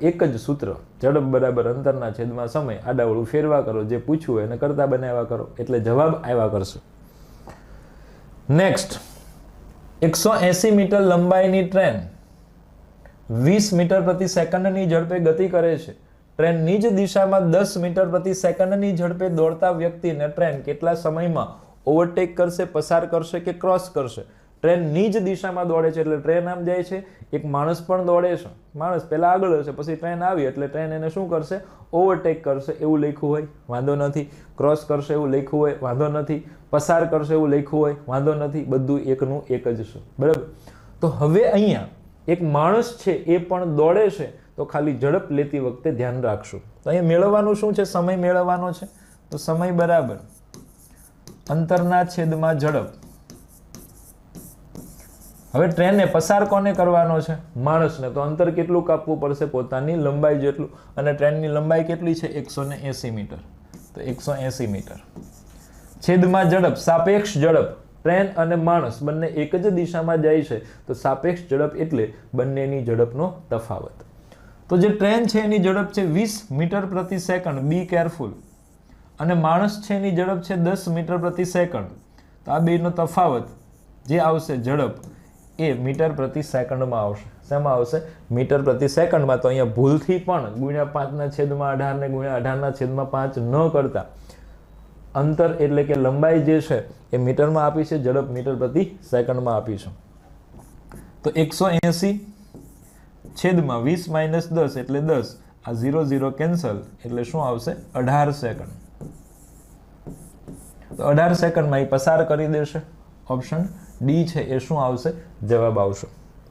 એક જ સૂત્ર ઝડપ બરાબર અંતરના છેદમાં સમય આડાવળું ફેરવા કરો, જે પૂછ્યું એને કરતા બનાવ્યા કરો, એટલે જવાબ આવ્યા કરશે. નેક્સ્ટ એકસો એસી મીટર લંબાઈની ટ્રેન વીસ મીટર પ્રતિ સેકન્ડની ઝડપે ગતિ કરે છે. ટ્રેનની જ દિશામાં દસ મીટર પ્રતિ સેકન્ડની ઝડપે દોડતા વ્યક્તિને ટ્રેન કેટલા સમયમાં ઓવરટેક કરશે, પસાર કરશે કે ક્રોસ કરશે? ટ્રેનની જ દિશામાં દોડે છે એટલે ટ્રેન આમ જાય છે. એક માણસ પણ દોડે છે. માણસ પહેલાં આગળ હશે, પછી ટ્રેન આવી એટલે ટ્રેન એને શું કરશે? ઓવરટેક કરશે, એવું લખ્યું હોય. વાંધો નથી. ક્રોસ કરશે, એવું લખ્યું હોય. વાંધો નથી. પસાર કરશે, એવું લખ્યું હોય. વાંધો નથી. બધું એકનું એક જ છે. બરાબર? તો હવે અહીંયા એક માણસ છે, એ પણ દોડે છે. તો ખાલી ઝડપ લેતી વખતે ધ્યાન રાખશું તો અહીંયા મેળવવાનું શું છે? સમય મેળવવાનો છે. તો સમય બરાબર. અંતરના છેદમાં ઝડપ. હવે ટ્રેનને પસાર કોને કરવાનો છે? માણસને. તો અંતર કેટલું કાપવું પડશે? પોતાની લંબાઈ જેટલું. અને ટ્રેનની લંબાઈ કેટલી છે? એકસો ને એસી મીટર. તો એકસો એસી મીટર. છેદમાં ઝડપ, સાપેક્ષ ઝડપ, ટ્રેન અને માણસ બંને એક જ દિશામાં જાય છે. તો સાપેક્ષ ઝડપ એટલે બંનેની ઝડપનો તફાવત. તો જે ટ્રેન છે એની ઝડપ છે વીસ મીટર પ્રતિ સેકન્ડ. Be careful. અને માણસ છે એની ઝડપ છે દસ મીટર પ્રતિ સેકન્ડ. તો આ બેનો તફાવત. જે આવશે ઝડપ. એ મીટર પ્રતિ સેકન્ડમાં આવશે. શેમાં આવશે? મીટર પ્રતિ સેકન્ડમાં. તો અહીંયા ભૂલથી પણ ગુણ્યા પાંચના છેદમાં અઢાર ને ગુણ્યા અઢારના છેદમાં પાંચ ન કરતા. અંતર એટલે કે લંબાઈ જે છે, એ મીટરમાં આપી છે, ઝડપ મીટર પ્રતિ સેકન્ડમાં આપી છે. તો એકસો એંસી છેદમાં વીસ માઇનસ દસ એટલે દસ. આ ઝીરો ઝીરો કેન્સલ એટલે શું આવશે? અઢાર સેકન્ડ. તો અઢાર સેકન્ડમાં એ પસાર કરી દેશે. ઓપ્શન ડી છે એ શું આવશે? જવાબ આવશે.